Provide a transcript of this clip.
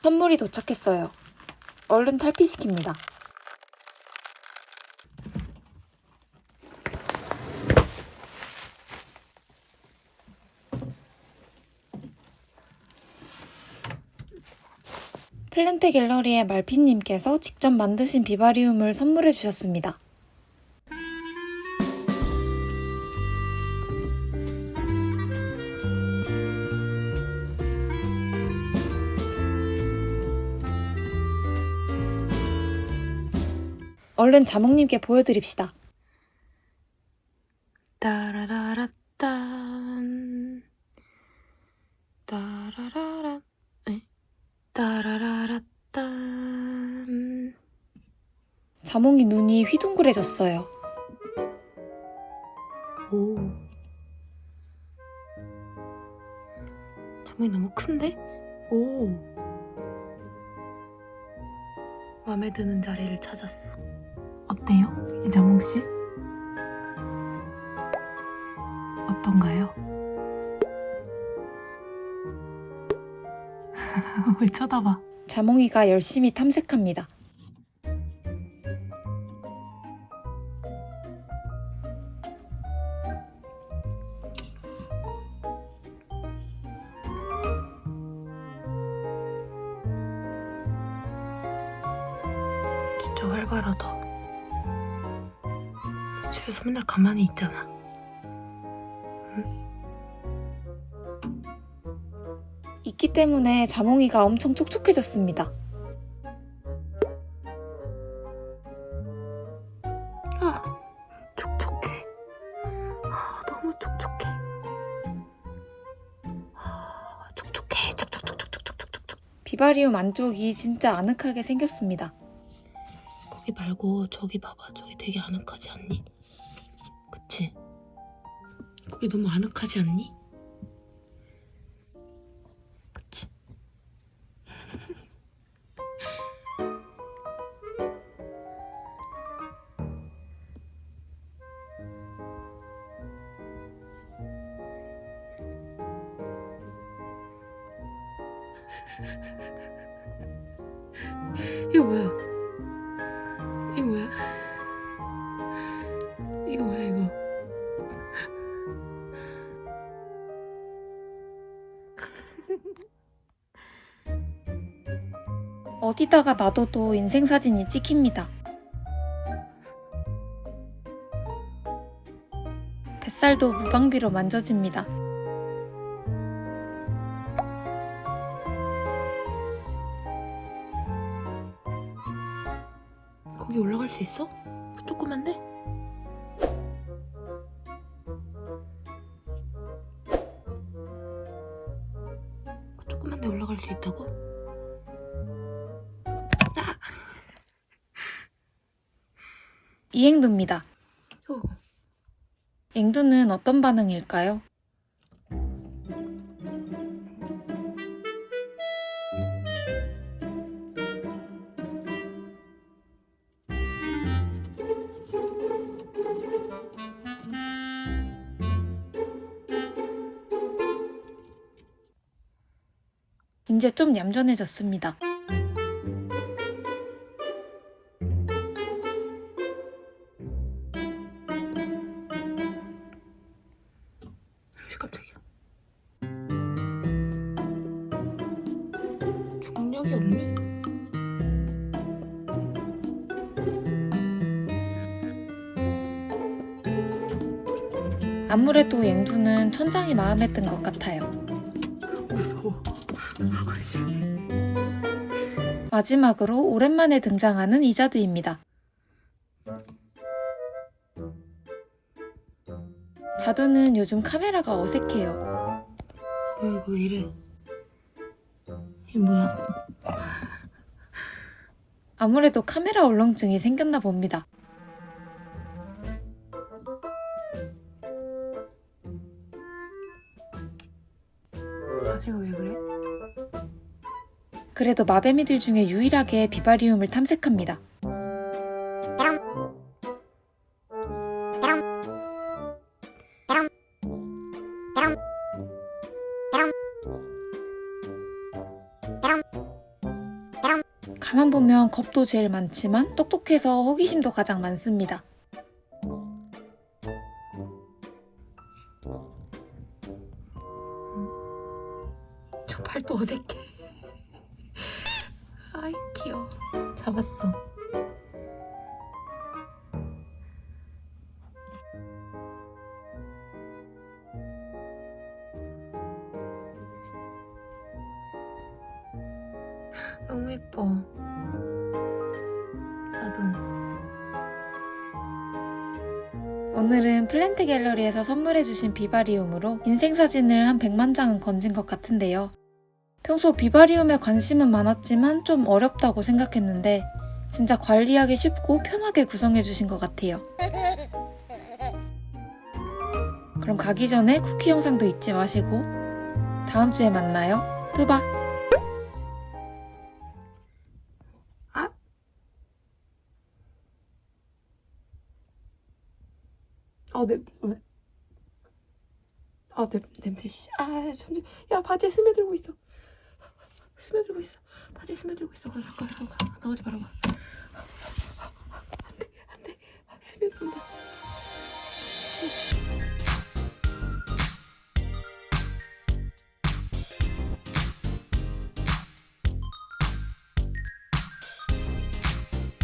선물이 도착했어요. 얼른 탈피시킵니다. 플랜테 갤러리의 말핀님께서 직접 만드신 비바리움을 선물해 주셨습니다. 얼른 자몽님께 보여드립시다. 따라라라딴 따라라라 에? 따라라라딴 자몽이 눈이 휘둥그레졌어요. 오 자몽이 너무 큰데? 오 마음에 드는 자리를 찾았어 어때요? 이 자몽 씨? 어떤가요? 왜 쳐다봐 자몽이가 열심히 탐색합니다. 진짜 활발하다. 집에서 맨날 가만히 있잖아. 있기 때문에 자몽이가 엄청 촉촉해졌습니다. 아, 촉촉해. 아, 너무 촉촉해. 아, 촉촉해. 촉촉촉촉촉촉촉촉. 비바리움 안쪽이 진짜 아늑하게 생겼습니다. 거기 말고 저기 봐봐. 저기 되게 아늑하지 않니? 그치? 거기 너무 아늑하지 않니? 그치? 이거 뭐야? 어디다가 놔둬도 인생사진이 찍힙니다. 뱃살도 무방비로 만져집니다. 거기 올라갈 수 있어? 그 조그만데? 그 조그만데 올라갈 수 있다고? 이행두입니다. 오. 앵두는 어떤 반응일까요? 이제 좀 얌전해졌습니다. 중력이 없니? 아무래도 앵두는 천장이 마음에 든 것 같아요. 무서워. 씨. 마지막으로 오랜만에 등장하는 이자두입니다. 자두는 요즘 카메라가 어색해요. 뭐야 이거 왜 이래? 이게 뭐야? 아무래도 카메라 울렁증이 생겼나 봅니다. 자세가 왜 그래? 그래도 마뱀이들 중에 유일하게 비바리움을 탐색합니다. 가만 보면 겁도 제일 많지만 똑똑해서 호기심도 가장 많습니다. 저 팔도 어색해. 아이 귀여워. 잡았어. 너무 예뻐. 자동. 오늘은 플랜트 갤러리에서 선물해주신 비바리움으로 인생사진을 한 100만 장은 건진 것 같은데요. 평소 비바리움에 관심은 많았지만 좀 어렵다고 생각했는데 진짜 관리하기 쉽고 편하게 구성해주신 것 같아요. 그럼 가기 전에 쿠키 영상도 잊지 마시고 다음 주에 만나요. 뚜바! 아, 냄, 왜? 아, 냄, 냄새, 씨. 아, 잠시, 야, 바지에 스며들고 있어. 스며들고 있어. 바지에 스며들고 있어. 가까이 가, 가. 나오지 말아봐.